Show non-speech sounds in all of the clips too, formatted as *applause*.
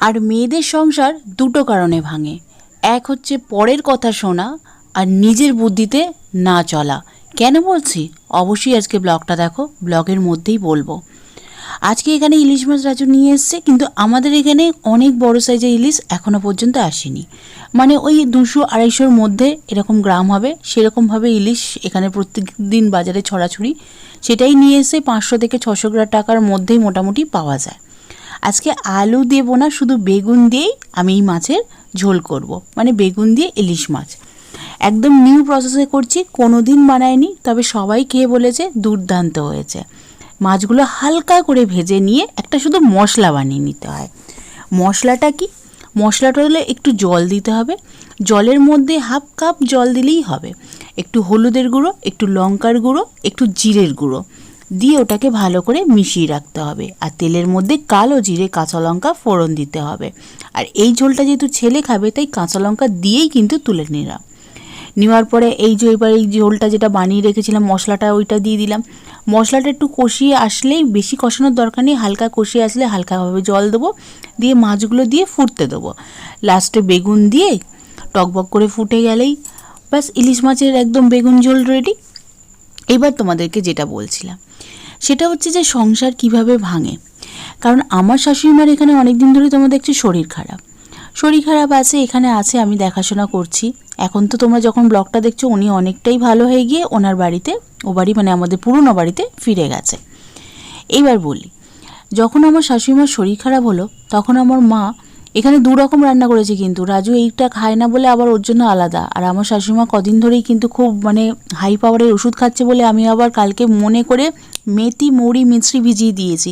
আর মেয়েদের সংসার দুটো কারণে ভাঙে। এক হচ্ছে পরের কথা শোনা আর নিজের বুদ্ধিতে না চলা। কেন বলছি? অবশ্যই আজকে ব্লগটা দেখো, ব্লগের মধ্যেই বলব। আজকে এখানে ইলিশ মাছ রাজু নিয়ে এসছে, কিন্তু আমাদের এখানে অনেক বড় সাইজের ইলিশ এখনও পর্যন্ত আসেনি। মানে ওই দুশো আড়াইশোর মধ্যে এরকম গ্রাম হবে, সেরকমভাবে ইলিশ এখানে প্রত্যেক দিন বাজারে ছড়াছড়ি। সেটাই নিয়ে এসে পাঁচশো থেকে ছশো টাকার মধ্যেই মোটামুটি পাওয়া যায়। আজকে আলু দেবো না, শুধু বেগুন দিয়েই আমি এই মাছের ঝোল করব। মানে বেগুন দিয়ে ইলিশ মাছ। একদম নিউ প্রসেসে করছি কোনো দিন বানায়নি তবে সবাই খেয়ে বলেছে দুর্দান্ত হয়েছে। মাছগুলো হালকা করে ভেজে নিয়ে একটা শুধু মশলা বানিয়ে নিতে হয়। মশলাটা কি? মশলাটা হলে একটু জল দিতে হবে। জলের মধ্যে হাফ কাপ জল দিলেই হবে। একটু হলুদের গুঁড়ো, একটু লঙ্কার গুঁড়ো, একটু জিরের গুঁড়ো। দিয়ে ওটাকে ভালো করে মিশিয়ে রাখতে হবে। আর তেলের মধ্যে কালো জিরে, কাঁচা লঙ্কা ফোড়ন দিতে হবে। আর এই ঝোলটা যেহেতু ছেলে খাবে, তাই কাঁচা লঙ্কা দিয়েই কিন্তু তুলে নিলাম। নেওয়ার পরে এই যে এবার এই ঝোলটা যেটা বানিয়ে রেখেছিলাম, মশলাটা ওইটা দিয়ে দিলাম। মশলাটা একটু কষিয়ে আসলেই, বেশি কষানোর দরকার নেই, হালকা কষিয়ে আসলে হালকাভাবে জল দেবো। দিয়ে মাছগুলো দিয়ে ফুটতে দেবো। লাস্টে বেগুন দিয়ে টকবক করে ফুটে গেলেই ব্যাস, ইলিশ মাছের একদম বেগুন ঝোল রেডি এবার তোমাদেরকে যেটা বলছিলাম সেটা হচ্ছে যে সংসার কীভাবে ভাঙে। কারণ আমার শাশুড়িমার এখানে অনেক দিন ধরে তোমাদের দেখছি শরীর খারাপ। শরীর খারাপ আছে, এখানে আছে, আমি দেখাশোনা করছি। এখন তো তোমরা যখন ব্লগটা দেখছ, উনি অনেকটাই ভালো হয়ে গিয়ে ওনার বাড়িতে, ও বাড়ি মানে আমাদের পুরনো বাড়িতে ফিরে গেছে। এইবার বলি, যখন আমার শাশুড়িমার শরীর খারাপ হলো, তখন আমার মা এখানে দু রকম রান্না করেছি কিন্তু। রাজু এইটা খায় না বলে আবার ওর জন্য আলাদা। আর আমার শাশুড়িমা কদিন ধরেই কিন্তু খুব মানে হাই পাওয়ারের ওষুধ খাচ্ছে বলে আমি আবার কালকে মনে করে মেথি মুড়ি মিশ্রি ভিজিয়ে দিয়েছি।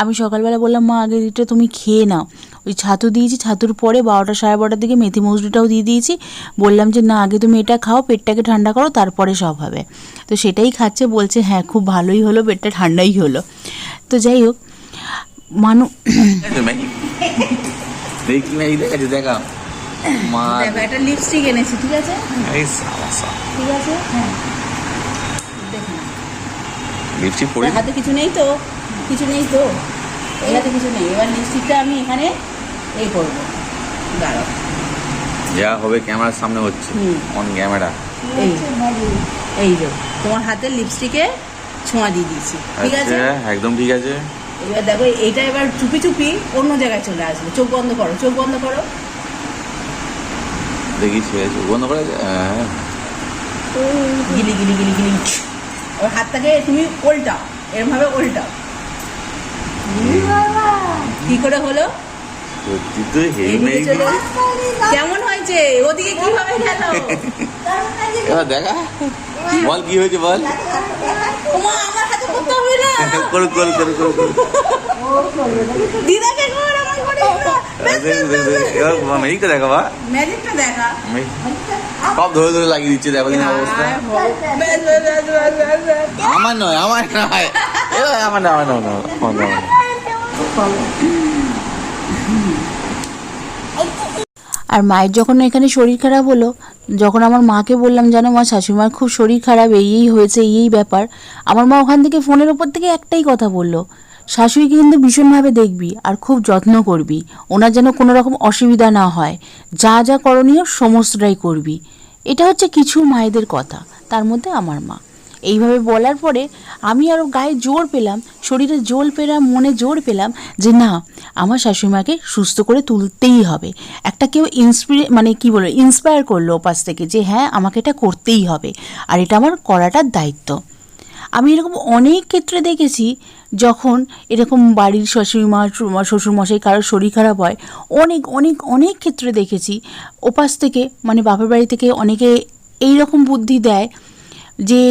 আমি সকালবেলা বললাম, মা আগে এটা তুমি খেয়ে নাও। ওই ছাতু দিয়েছি, ছাতুর পরে বারোটা সাড়ে বারোটার দিকে মেথি মুসরিটাও দিয়ে দিয়েছি। বললাম যে, না, আগে তুমি এটা খাও, পেটটাকে ঠান্ডা করো, তারপরে সব হবে। তো সেটাই খাচ্ছে, বলছে হ্যাঁ খুব ভালোই হলো, পেটটা ঠান্ডাই হলো। তো যাই হোক, মানু দেখি না এই দেখাচ্ছে দেখা মা দেখো একটা লিপস্টিক এনেছি ঠিক আছে? এই সালা ঠিক আছে? হ্যাঁ। লিপস্টিক পরি? হাতে কিছু নেই তো কিছু নেই তো। এই হাতে কিছু নেই। এবার লিপস্টিকটা আমি এখানে এই করব। দাঁড়াও। যা হবে ক্যামেরার সামনে হচ্ছে। অন ক্যামেরা এই এই যে তোমার হাতে লিপস্টিকে ছোঁয়া দিয়ে দিয়েছি। ঠিক আছে? আচ্ছা একদম ঠিক আছে। এবার দেখো এইটা এবার চুপি চুপি অন্য জায়গায় চলে আসবে। চোখ বন্ধ করো চোখ বন্ধ করো। দেখি সে আছে বন্ধ করে আছে? হ্যাঁ গিলি গিলি গিলি গিলি। ওর হাতটাকে তুমি উল্টাও এরমভাবে উল্টাও কি করে হলো? সত্যি তো হেভি কেমন হয়েছে? ওদিকে কীভাবে গেল? এবার দেখা। বল কি হয়েছে বল? ওমা আমার হাতে করতে হবে না। দিদাকে কর করে দেখ, বা ম্যাজিকটা দেখা। সব ধরে ধরে লাগিয়ে দিচ্ছে দেখো অবস্থা। আমার নয় আমার নয় আমার নয় আমার নয় আমার *laughs* নয়, আমার নয়, আমার নয়। আর মায়ের যখন এখানে শরীর খারাপ হলো, যখন আমার মাকে বললাম, জানো মা, শাশুড়িমার খুব শরীর খারাপ এই হয়েছে এই ব্যাপার, আমার মা ওখান থেকে ফোনের ওপর থেকে একটাই কথা বলল, শাশুড়িকে কিন্তু ভীষণভাবে দেখবি আর খুব যত্ন করবি, ওনার যেন কোনো রকম অসুবিধা না হয়, যা যা করণীয় সমস্তটাই করবি। এটা হচ্ছে কিছু মায়েদের কথা, তার মধ্যে আমার মা। এইভাবে বলার পরে আমি আরও গায়ে জোর পেলাম, শরীরে জোর পেলাম মনে জোর পেলাম যে না, আমার শাশুড়িমাকে সুস্থ করে তুলতেই হবে। একটা কেউ ইন্সপিরে মানে কি বলব ইন্সপায়ার করল ওপাশ থেকে যে হ্যাঁ আমাকে এটা করতেই হবে। আর এটা আমার করাটার দায়িত্ব। আমি এরকম অনেক ক্ষেত্রে দেখেছি যখন এরকম বাড়ির শাশুড়ি মা, শ্বশুরমশাই কারোর শরীর খারাপ হয়, অনেক অনেক অনেক ক্ষেত্রে দেখেছি। ওপাশ থেকে মানে বাপের বাড়ি থেকে অনেকে এই রকম বুদ্ধি দেয় যে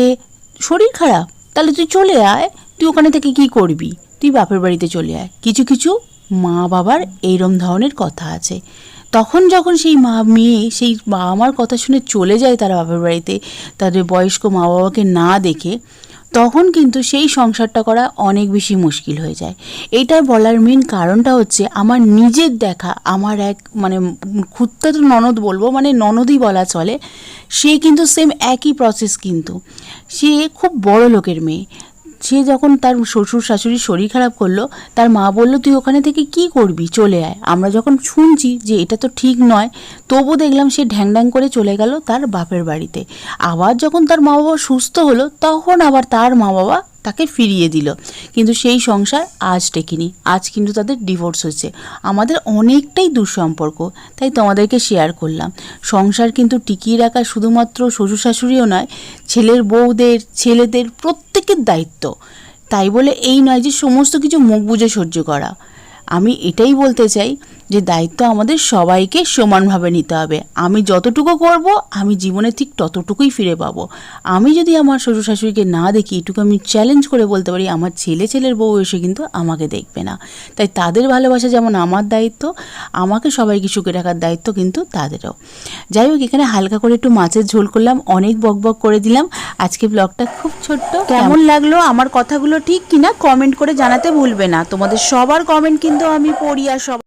শরীর খারাপ, তাহলে তুই চলে আয়। তুই ওখানে থেকে কি করবি? তুই বাপের বাড়িতে চলে আয়। কিছু কিছু মা বাবার এইরম ধরনের কথা আছে। তখন যখন সেই মা মেয়ে, সেই বাবা মার কথা শুনে চলে যায় তারা বাপের বাড়িতে, তাদের বয়স্ক মা বাবাকে না দেখে তখন কিন্তু সেই সংসারটা করা অনেক বেশি মুশকিল হয়ে যায়। এটা বলার মেন কারণটা হচ্ছে আমার নিজের দেখা, আমার এক মানে খুঁড়তে তো ননদ বলব মানে ননদই বলা চলে, সে কিন্তু সেম একই প্রসেস কিন্তু। সে খুব বড় লোকের মেয়ে। সে যখন তার শ্বশুর শাশুড়ির শরীর খারাপ করল, তার মা বলল, তুই ওখানে থেকে কি করবি? চলে আয়। আমরা যখন শুনছি যে এটা তো ঠিক নয়, তবু দেখলাম সে ঢ্যাং ঢ্যাং করে চলে গেল তার বাপের বাড়িতে। আবার যখন তার মা বাবা সুস্থ হলো, তখন আবার তার মা বাবা তাকে ফিরিয়ে দিল। কিন্তু সেই সংসার আজ টেকেনি। আজ কিন্তু তাদের ডিভোর্স হয়েছে। আমাদের অনেকটাই দুঃসম্পর্ক, তাই তোমাদেরকে শেয়ার করলাম। সংসার কিন্তু টিকিয়ে রাখা শুধুমাত্র শ্বশুর শাশুড়িও নয়, ছেলের বউদের, ছেলেদের প্রত্যেকের দায়িত্ব। তাই বলে এই নয় যে সমস্ত কিছু মুখ বুঝে সহ্য করা। আমি এটাই বলতে চাই যে দায়িত্ব আমাদের সবাইকে সমানভাবে নিতে হবে। আমি যতটুকু করব, আমি জীবনে ঠিক ততটুকুই ফিরে পাবো। আমি যদি আমার শ্বশুর শাশুড়িকে না দেখি, এটুকু আমি চ্যালেঞ্জ করে বলতে পারি, আমার ছেলে ছেলের বউ এসে কিন্তু আমাকে দেখবে না। তাই তাদের ভালোবাসা যেমন আমার দায়িত্ব, আমাকে সবাইকে সুখে রাখার দায়িত্ব কিন্তু তাদেরও। যাই হোক, এখানে হালকা করে একটু মাছের ঝোল করলাম, অনেক বক বক করে দিলাম। আজকে ব্লগটা খুব ছোট্ট। কেমন লাগল? আমার কথাগুলো ঠিক কিনা? কমেন্ট করে জানাতে ভুলবে না। তোমাদের সবার কমেন্ট কিন্তু আমি পড়ি আর সব